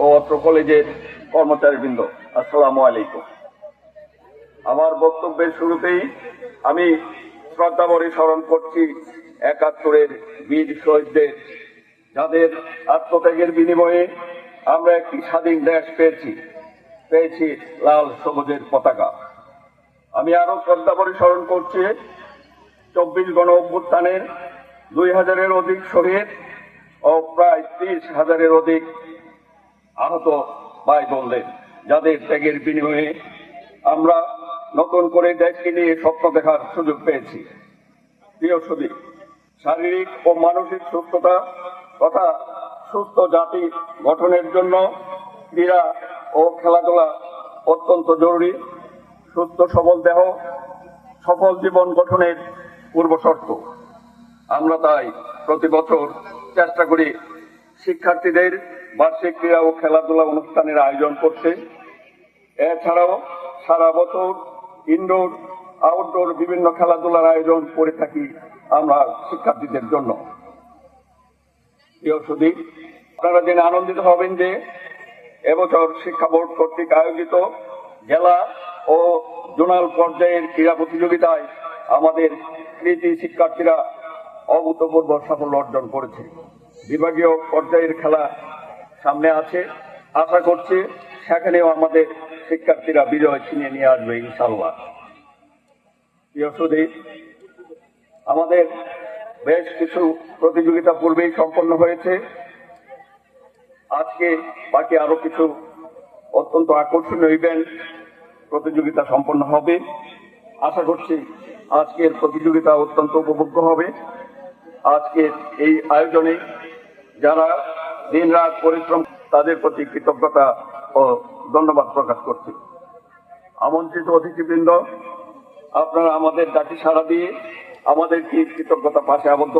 ও অত্র কলেজের কর্মচারীবৃন্দ, আসসালামু আলাইকুম। আমার বক্তব্যের শুরুতেই আমি শ্রদ্ধাভরে স্মরণ করছি একাত্তরের বীর শহীদদের, যাদের আত্মত্যাগের বিনিময়ে আমরা একটি স্বাধীন দেশ পেয়েছি পেয়েছি লাল সবুজের পতাকা। আমি আরও শ্রদ্ধাভরে স্মরণ করছি চব্বিশ গণ অভ্যুত্থানের দুই হাজারের অধিক শহীদ ও প্রায় ত্রিশ হাজারের অধিক আহত ভাই বোনদের যাদের ত্যাগের বিনিময়ে আমরা নতুন করে দেশকে নিয়ে স্বপ্ন দেখার সুযোগ পেয়েছি। প্রিয় সুদী শারীরিক ও মানসিক সুস্থতা তথা সুস্থ জাতি গঠনের জন্য ক্রীড়া ও খেলাধুলা অত্যন্ত জরুরি। সুস্থ, সবল দেহ, সফল জীবন গঠনের পূর্বশর্ত আমরা তাই প্রতি বছর চেষ্টা করি শিক্ষার্থীদের বার্ষিক ক্রীড়া ও খেলাধুলা অনুষ্ঠানের আয়োজন করছে। এছাড়াও সারা বছর ইনডোর আউটডোর বিভিন্ন খেলাধুলার আয়োজন করে থাকি আমরা শিক্ষার্থীদের জন্য। প্রিয় সুদী আপনারা জেনে আনন্দিত হবেন যে এবছর শিক্ষা বোর্ড কর্তৃক আয়োজিত জেলা ও জোনাল পর্যায়ের ক্রীড়া প্রতিযোগিতায় আমাদের কৃতি শিক্ষার্থীরা অভূতপূর্ব সাফল্য অর্জন করেছে। বিভাগীয় পর্যায়ের খেলা সামনে আছে। আশা করছি সেখানেও আমাদের শিক্ষার্থীরা বিজয় ছিনিয়ে নিয়ে আসবে ইনশাল্লাহ প্রিয় সুদী আমাদের বেশ কিছু প্রতিযোগিতা পূর্বেই সম্পন্ন হয়েছে। আজকে বাকি আরও কিছু অত্যন্ত আকর্ষণীয় ইভেন্ট প্রতিযোগিতা সম্পন্ন হবে। আশা করছি আজকের প্রতিযোগিতা অত্যন্ত উপভোগ্য হবে। আজকের এই আয়োজনে যারা দিন রাত পরিশ্রম, তাদের প্রতি কৃতজ্ঞতা ও ধন্যবাদ প্রকাশ করছি আমন্ত্রিত অতিথিবৃন্দ, আপনারা আমাদের ডাকি সাড়া দিয়ে আমাদেরকে কৃতজ্ঞতা পাশে আবদ্ধ।